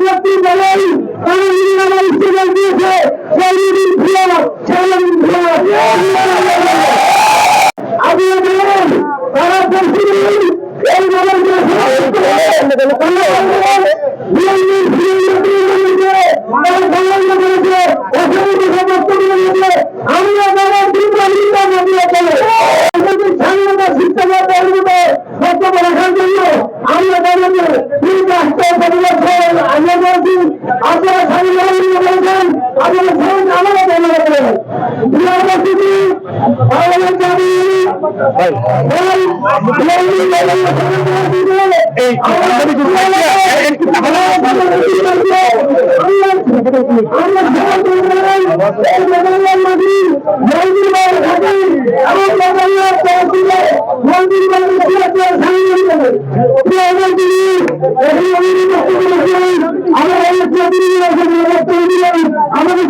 ব্যক্তি বলেই প্রিয় সেই দিন প্রিয় আমি বলেন তারা এই আমি আপনারা সবাই আমাদের ধন্যবাদ করেন বিহার পরিস্থিতি আমাদের দাবি এই আমাদের